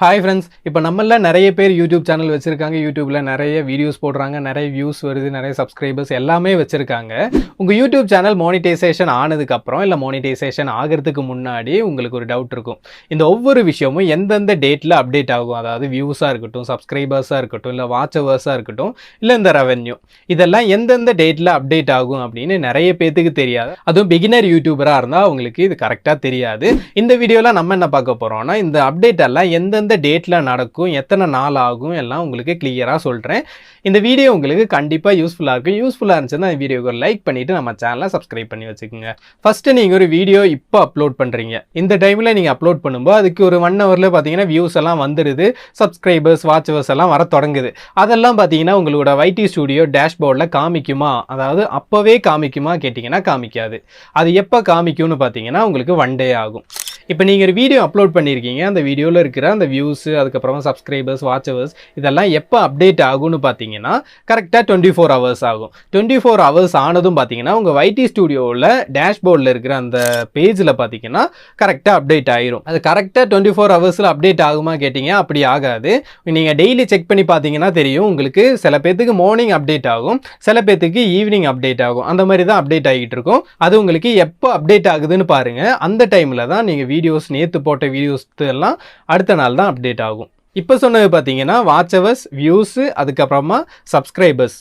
Hi friends இப்போ நம்மள நிறைய பேர் யூடியூப் சேனல் வச்சுருக்காங்க. யூடியூப்பில் நிறைய வீடியோஸ் போடுறாங்க நிறைய வியூஸ் வருது நிறைய சப்ஸ்கிரைபர்ஸ் எல்லாமே வச்சுருக்காங்க. உங்கள் யூடியூப் சேனல் மானிட்டைசேஷன் ஆனதுக்கப்புறம் இல்லை மானிட்டைசேஷன் ஆகிறதுக்கு முன்னாடி உங்களுக்கு ஒரு டவுட் இருக்கும். இந்த ஒவ்வொரு விஷயமும் எந்தெந்த டேட்டில் அப்டேட் ஆகும்? அதாவது வியூஸாக இருக்கட்டும் சப்ஸ்கிரைபர்ஸாக இருக்கட்டும் இல்லை வாட்சவர்ஸாக இருக்கட்டும் இல்லை இந்த ரெவென்யூ இதெல்லாம் எந்தெந்த டேட்டில் அப்டேட் ஆகும் அப்படின்னு நிறைய பேத்துக்கு தெரியாது. அதுவும் பிகினர் யூடியூபராக இருந்தால் அவங்களுக்கு இது கரெக்டாக தெரியாது. இந்த வீடியோவில் நம்ம என்ன பார்க்க போகிறோம்னா இந்த அப்டேட் எல்லாம் எந்தெந்த டேட்டில் நடக்கும் எத்தனை நாள் ஆகும் எல்லாம் உங்களுக்கு கிளியராக சொல்கிறேன் இந்த வீடியோ உங்களுக்கு கண்டிப்பாக யூஸ்ஃபுல்லாக இருக்கும் யூஸ்ஃபுல்லாக இருந்துச்சுன்னா இந்த வீடியோக்கு ஒரு லைக் பண்ணிவிட்டு நம்ம சேனலை சப்ஸ்கிரைப் பண்ணி வச்சுக்கோங்க. ஃபஸ்ட்டு நீங்கள் ஒரு வீடியோ இப்போ அப்லோட் பண்ணுறீங்க இந்த டைமில் நீங்கள் அப்லோட் பண்ணும்போது அதுக்கு ஒரு ஒன் ஹவரில் பார்த்தீங்கன்னா வியூஸ் எல்லாம் வந்துடுது சப்ஸ்கிரைபர்ஸ் வாட்சவர்ஸ் எல்லாம் வர தொடங்குது. அதெல்லாம் பார்த்தீங்கன்னா உங்களோட வைடி ஸ்டுடியோ டேஷ்போர்டில் காமிக்குமா? அதாவது அப்போவே காமிக்குமா? கேட்டிங்கன்னா காமிக்காது. அது எப்போ காமிக்கும்னு பார்த்தீங்கன்னா உங்களுக்கு ஒன் டே ஆகும். இப்போ நீங்கள் ஒரு வீடியோ அப்லோட் பண்ணியிருக்கீங்க அந்த வீடியோவில் இருக்கிற அந்த வியூஸு அதுக்கப்புறமா சப்ஸ்கிரைபர்ஸ் வாட்சவர்ஸ் இதெல்லாம் எப்போ அப்டேட் ஆகும்னு பார்த்தீங்கன்னா கரெக்டாக டுவெண்ட்டி ஃபோர் ஹவர்ஸ் ஆகும். டுவெண்ட்டி ஃபோர் ஹவர்ஸ் ஆனதும் பார்த்தீங்கன்னா உங்கள் வைடி ஸ்டுடியோவில் டேஷ்போர்டில் இருக்கிற அந்த பேஜில் பார்த்தீங்கன்னா கரெக்டாக அப்டேட் ஆயிரும். அது கரெக்டாக டுவெண்ட்டி ஃபோர் ஹவர்ஸில் அப்டேட் ஆகுமா கேட்டிங்க? அப்படி ஆகாது. நீங்கள் டெய்லி செக் பண்ணி பார்த்தீங்கன்னா தெரியும் உங்களுக்கு சில பேர்த்துக்கு மார்னிங் அப்டேட் ஆகும் சில பேர்த்துக்கு ஈவினிங் அப்டேட் ஆகும். அந்த மாதிரி தான் அப்டேட் ஆகிட்டு இருக்கும். அது உங்களுக்கு எப்போ அப்டேட் ஆகுதுன்னு பாருங்கள் அந்த டைமில் தான் நீங்கள் வீடியோஸ் நேற்று போட்ட வீடியோஸ் எல்லாம் அடுத்த நாள் தான் அப்டேட் ஆகும். இப்போ சொன்னது பார்த்தீங்கன்னா வாட்சவர்ஸ் வியூஸு அதுக்கப்புறமா சப்ஸ்கிரைபர்ஸ்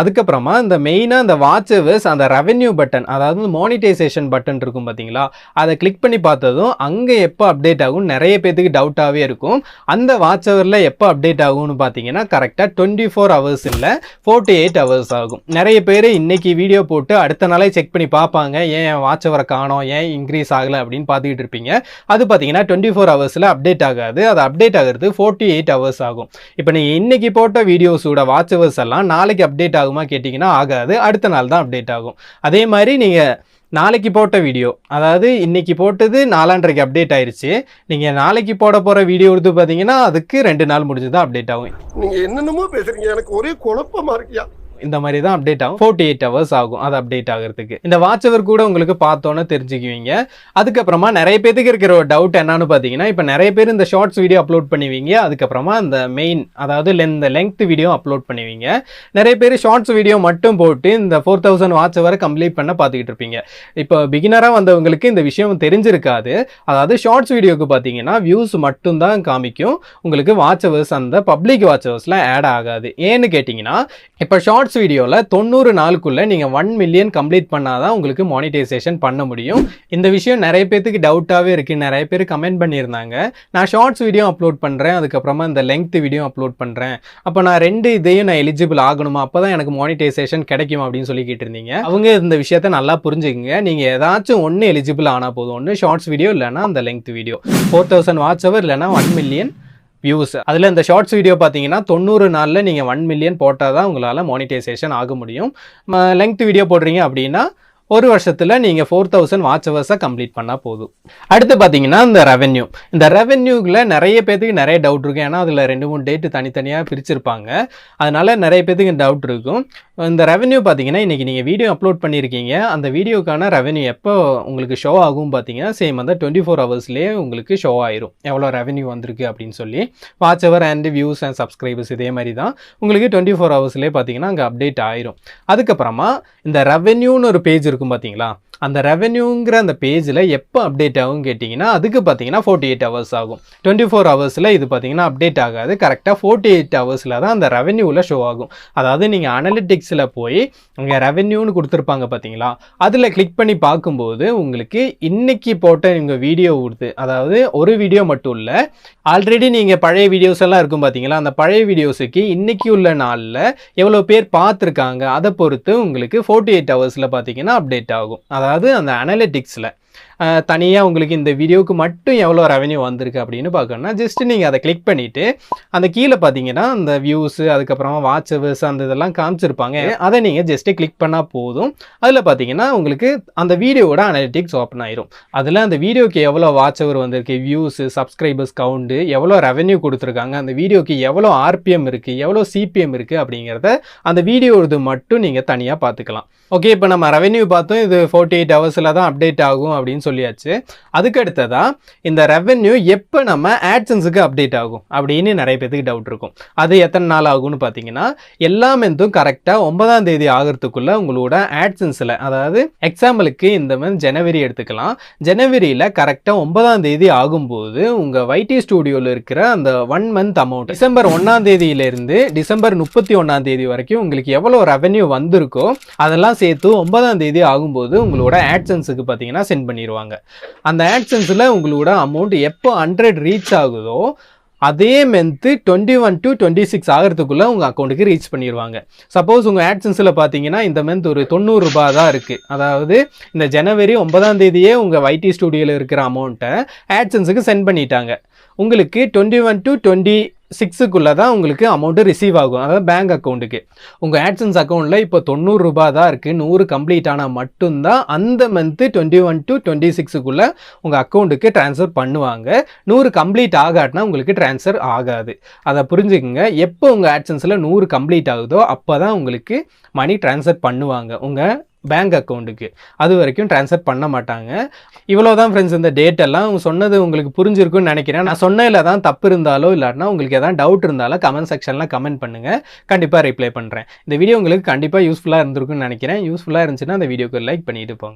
அதுக்கப்புறமா இந்த மெயினாக அந்த வாட்சவர்ஸ் அந்த ரெவென்யூ பட்டன் அதாவது மானிட்டைசேஷன் பட்டன் இருக்கும் பார்த்தீங்களா? அதை கிளிக் பண்ணி பார்த்ததும் அங்கே எப்போ அப்டேட் ஆகும்? நிறைய பேத்துக்கு டவுட்டாகவே இருக்கும். அந்த வாட்சவரில் எப்போ அப்டேட் ஆகும்னு பார்த்தீங்கன்னா கரெக்டாக டுவெண்ட்டி ஃபோர் ஹவர்ஸ் இல்லை ஃபோர்ட்டி எயிட் ஹவர்ஸ் ஆகும். நிறைய பேர் இன்றைக்கி வீடியோ போட்டு அடுத்த நாளே செக் பண்ணி பார்ப்பாங்க ஏன் வாட்சவரை காணோம்? ஏன் இன்க்ரீஸ் ஆகலை? அப்படின்னு பார்த்துக்கிட்டு இருப்பீங்க. அது பார்த்தீங்கன்னா டுவெண்ட்டி ஃபோர் ஹவர்ஸில் அப்டேட் ஆகாது. அது அப்டேட் ஆகிறது ஃபோர்ட்டி எயிட் ஹவர்ஸ் ஆகும். இப்போ நீங்கள் இன்றைக்கி போட்ட வீடியோஸோட வாட்சவர்ஸ் எல்லாம் நாளைக்கு அப்டேட் ஆகுமா கேட்டிங்கன்னா ஆகாது. அடுத்த நாள் தான் அப்டேட் ஆகும். அதே மாதிரி நீங்கள் நாளைக்கு போட்ட வீடியோ அதாவது இன்னைக்கு போட்டது நாலாண்டரைக்கு அப்டேட் ஆயிடுச்சு நீங்கள் நாளைக்கு போட போகிற வீடியோ எடுத்து பார்த்தீங்கன்னா அதுக்கு ரெண்டு நாள் முடிஞ்சு தான் அப்டேட் ஆகும். நீங்க என்னென்னமோ பேசுறீங்க. எனக்கு ஒரே குழப்பமா இருக்கியா? இந்த மாதிரி தான் அப்டேட் ஆகும். ஃபோர்ட்டி எயிட் ஹவர்ஸ் ஆகும் அது அப்டேட் ஆகிறதுக்கு. இந்த வாட்சவர் கூட உங்களுக்கு பார்த்தோன்னே தெரிஞ்சுக்குவீங்க. அதுக்கப்புறமா நிறைய பேத்துக்கு இருக்கிற ஒரு டவுட் என்னன்னு பார்த்தீங்கன்னா இப்போ நிறைய பேர் இந்த ஷார்ட்ஸ் வீடியோ அப்லோட் பண்ணுவீங்க. அதுக்கப்புறமா இந்த மெயின் அதாவது இந்த லென்த் வீடியோ அப்லோட் பண்ணுவீங்க. நிறைய பேர் ஷார்ட்ஸ் வீடியோ மட்டும் போட்டு இந்த ஃபோர் தௌசண்ட் வாட்ச் வரை கம்ப்ளீட் பண்ண பார்த்துக்கிட்டு இருப்பீங்க. இப்போ பிகினராக வந்தவங்களுக்கு இந்த விஷயம் தெரிஞ்சிருக்காது. அதாவது ஷார்ட்ஸ் வீடியோக்கு பார்த்தீங்கன்னா வியூஸ் மட்டும்தான் காமிக்கும். உங்களுக்கு வாட்சவர்ஸ் அந்த பப்ளிக் வாட்சவர்ஸில் ஆட் ஆகாது. ஏன்னு கேட்டிங்கன்னா இப்போ ஷார்ட்ஸ் ஷார்ட்ஸ் வீடியோவில் தொண்ணூறு நாளுக்குள்ளே நீங்கள் ஒன் மில்லியன் கம்ப்ளீட் பண்ணால் தான் உங்களுக்கு மானிட்டைசேஷன் பண்ண முடியும். இந்த விஷயம் நிறைய பேத்துக்கு டவுட்டாகவே இருக்குது நிறைய பேர் கமெண்ட் பண்ணியிருந்தாங்க. நான் ஷார்ட்ஸ் வீடியோ அப்லோட் பண்ணுறேன் அதுக்கப்புறமா இந்த லெங்க் வீடியோ அப்லோட் பண்ணுறேன் அப்போ நான் ரெண்டு இதையும் நான் எலிஜிபிள் ஆகணுமா? அப்போ தான் எனக்கு மானிட்டைசேஷன் கிடைக்கும் அப்படின்னு சொல்லி கேட்டிருந்தீங்க. அவங்க இந்த விஷயத்த நல்லா புரிஞ்சுக்கங்க. நீங்கள் ஏதாச்சும் ஒன்று எலிஜிபிள் ஆனால் போதும். ஒன்று ஷார்ட்ஸ் வீடியோ இல்லைனா அந்த length video four thousand watch hour இல்லைனா ஒன் மில்லியன் வியூஸ் அதில் இந்த ஷார்ட்ஸ் வீடியோ பார்த்தீங்கன்னா தொண்ணூறு நாளில் நீங்கள் ஒன் மில்லியன் போட்டால் தான் உங்களால் மானிட்டைசேஷன் ஆக முடியும். லெங்த் வீடியோ போடுறீங்க அப்படின்னா ஒரு வருஷத்தில் நீங்கள் ஃபோர் தௌசண்ட் வாட்ச் ஹவர்ஸை கம்ப்ளீட் பண்ணால் போதும். அடுத்து பார்த்தீங்கன்னா இந்த ரெவென்யூ இந்த ரெவென்யூவில் நிறைய பேத்துக்கு நிறைய டவுட் இருக்கும். ஏன்னா அதில் ரெண்டு மூணு டேட்டு தனித்தனியாக பிரிச்சிருப்பாங்க. அதனால் நிறைய பேத்துக்கு டவுட் இருக்கும். இந்த ரெவென்யூ பார்த்தீங்கன்னா இன்றைக்கி நீங்கள் வீடியோ அப்லோட் பண்ணியிருக்கீங்க அந்த வீடியோக்கான ரெவென்யூ எப்போ உங்களுக்கு ஷோ ஆகும் பார்த்தீங்கன்னா சேம் அந்த டுவெண்ட்டி ஃபோர் ஹவர்ஸ்லேயே உங்களுக்கு ஷோ ஆயிரும். எவ்வளோ ரெவென்யூ வந்திருக்கு அப்படின்னு சொல்லி. Watch hour and views and subscribers இதே மாதிரி தான். உங்களுக்கு டுவெண்ட்டி ஃபோர் ஹவர்ஸ்லேயே பார்த்தீங்கன்னா அங்கே அப்டேட் ஆயிரும். அதுக்கப்புறமா இந்த ரெவென்யூன்னு ஒரு பேஜ் இருக்கும். பார்த்தீங்களா அந்த ரெவென்யூங்கிற அந்த பேஜில் எப்போ அப்டேட் ஆகும் கேட்டிங்கன்னா அதுக்கு பார்த்தீங்கன்னா ஃபோர்ட்டி எயிட் ஹவர்ஸ் ஆகும். டுவெண்ட்டி ஃபோர் ஹவர்ஸில் இது பார்த்தீங்கன்னா அப்டேட் ஆகாது. கரெக்டாக ஃபோர்ட்டி எயிட் ஹவர்ஸில் தான் அந்த ரெவென்யூவில் ஷோ ஆகும். அதாவது நீங்கள் அனலிட்டிக்ஸில் போய் அங்கே ரெவென்யூன்னு கொடுத்துருப்பாங்க பார்த்தீங்களா? அதில் கிளிக் பண்ணி பார்க்கும்போது உங்களுக்கு இன்றைக்கி போட்ட உங்கள் வீடியோ கொடுத்து அதாவது ஒரு வீடியோ மட்டும் இல்லை ஆல்ரெடி நீங்கள் பழைய வீடியோஸ் எல்லாம் இருக்கும் பார்த்தீங்களா? அந்த பழைய வீடியோஸுக்கு இன்றைக்கி உள்ள நாளில் எவ்வளோ பேர் பார்த்துருக்காங்க? அதை பொறுத்து உங்களுக்கு ஃபோர்ட்டி எயிட் ஹவர்ஸில் பார்த்தீங்கன்னா அப்டேட் ஆகும். அதாவது அந்த அனலிட்டிக்ஸில் தனியாக உங்களுக்கு இந்த வீடியோவுக்கு மட்டும் எவ்வளோ ரெவென்யூ வந்திருக்கு அப்படின்னு பார்க்கணும்னா ஜஸ்ட் நீங்கள் அதை கிளிக் பண்ணிவிட்டு அந்த கீழே பார்த்தீங்கன்னா அந்த வியூஸு அதுக்கப்புறமா வாட்ச் அந்த இதெல்லாம் காமிச்சிருப்பாங்க. அதை நீங்கள் ஜஸ்ட்டு கிளிக் பண்ணால் போதும். அதில் பார்த்தீங்கன்னா உங்களுக்கு அந்த வீடியோவோட அனலிட்டிக்ஸ் ஓப்பன் ஆயிரும். அதில் அந்த வீடியோக்கு எவ்வளோ வாட்ச் ஹவர் வந்திருக்கு வியூஸு சப்ஸ்கிரைபர்ஸ் கவுண்டு எவ்வளோ ரெவென்யூ கொடுத்துருக்காங்க அந்த வீடியோக்கு எவ்வளோ ஆர்பிஎம் இருக்குது எவ்வளோ சிபிஎம் இருக்குது அப்படிங்கிறத அந்த வீடியோது மட்டும் நீங்கள் தனியாக பார்த்துக்கலாம். ஓகே இப்போ நம்ம ரெவென்யூ பார்த்தோம் இது ஃபோர்ட்டி எயிட் ஹவர்ஸில் தான் அப்டேட் ஆகும் அப்படின்னு சொல்லியாச்சு. அதுக்கு அடுத்ததா இந்த ரெவென்யூ எப்போ நம்ம ஆட்சன்ஸுக்கு அப்டேட் ஆகும் அப்படின்னு நிறைய பேத்துக்கு டவுட் இருக்கும். அது எத்தனை நாள் ஆகும்னு பார்த்தீங்கன்னா எல்லா மென்த்தும் கரெக்டாக ஒன்பதாம் தேதி ஆகிறதுக்குள்ளே உங்களோட ஆட்சன்ஸில் அதாவது எக்ஸாம்பிளுக்கு இந்த மந்த் ஜனவரி எடுத்துக்கலாம். ஜனவரியில் கரெக்டாக ஒன்பதாம் தேதி ஆகும்போது உங்கள் வைடி ஸ்டூடியோவில் இருக்கிற அந்த ஒன் மந்த் அமௌண்ட் டிசம்பர் ஒன்றாம் தேதியிலேருந்து டிசம்பர் முப்பத்தி ஒன்றாம் தேதி வரைக்கும் உங்களுக்கு எவ்வளோ ரெவென்யூ வந்திருக்கோ அதெல்லாம் சேர்த்து ஒன்பதாம் தேதி ஆகும்போது உங்களோட ஆட்சன்ஸுக்கு பார்த்தீங்கன்னா சென்ட் பண்ணிடுவாங்க அந்த ஆட்சன்ஸில் உங்களோட அமௌண்ட் எப்போ ஹண்ட்ரட் ரீச் ஆகுதோ அதே month twenty one to twenty six ஆகிறதுக்குள்ளே உங்கள் அக்கௌண்ட்டுக்கு ரீச் பண்ணிடுவாங்க சப்போஸ் உங்கள் ஆட்சன்ஸில் பார்த்தீங்கன்னா இந்த மந்த் ஒரு தொண்ணூறுரூபா தான் இருக்குது அதாவது இந்த ஜனவரி ஒன்பதாம் தேதியே உங்கள் வைடி ஸ்டுடியோவில் இருக்கிற அமௌண்ட்டை ஆட்சன்ஸுக்கு சென்ட் பண்ணிட்டாங்க. உங்களுக்கு டுவெண்ட்டி ஒன் டு டுவெண்ட்டி சிக்ஸுக்குள்ளே தான் உங்களுக்கு அமௌண்ட்டு ரிசீவ் ஆகும். அதாவது பேங்க் அக்கௌண்ட்டுக்கு உங்கள் ஆட்சன்ஸ் அக்கௌண்ட்டில் இப்போ தொண்ணூறுரூபா தான் இருக்குது நூறு கம்ப்ளீட் ஆனால் மட்டும்தான் அந்த month twenty one to twenty சிக்ஸுக்குள்ளே உங்கள் அக்கௌண்ட்டுக்கு ட்ரான்ஸ்ஃபர் பண்ணுவாங்க. நூறு கம்ப்ளீட் ஆகாட்டினா உங்களுக்கு ட்ரான்ஸ்ஃபர் ஆகாது. அதை புரிஞ்சுக்கங்க. எப்போ உங்கள் ஆட்சன்ஸில் நூறு கம்ப்ளீட் ஆகுதோ அப்போ தான் உங்களுக்கு மணி ட்ரான்ஸ்ஃபர் பண்ணுவாங்க. உங்கள் பேங்க் அக்கௌண்ட்டுக்கு அது வரைக்கும் ட்ரான்ஸ்ஃபர் பண்ண மாட்டாங்க. இவ்வளோ தான் ஃப்ரெண்ட்ஸ் இந்த டேட் எல்லாம் சொன்னது உங்களுக்கு புரிஞ்சிருக்கும்னு நினைக்கிறேன். நான் சொன்னதில் தான் தப்பு இருந்தாலோ இல்லாட்டினா உங்களுக்கு எதாவது டவுட் இருந்தாலும் கமெண்ட் செக்ஷனில் கமெண்ட் பண்ணுங்கள் கண்டிப்பாக ரிப்ளை பண்ணுறேன் இந்த வீடியோ உங்களுக்கு கண்டிப்பாக யூஸ்ஃபுல்லாக இருந்திருக்குன்னு நினைக்கிறேன். யூஸ்ஃபுல்லாக இருந்துச்சுன்னா அந்த வீடியோக்கு லைக் பண்ணிட்டு போங்க.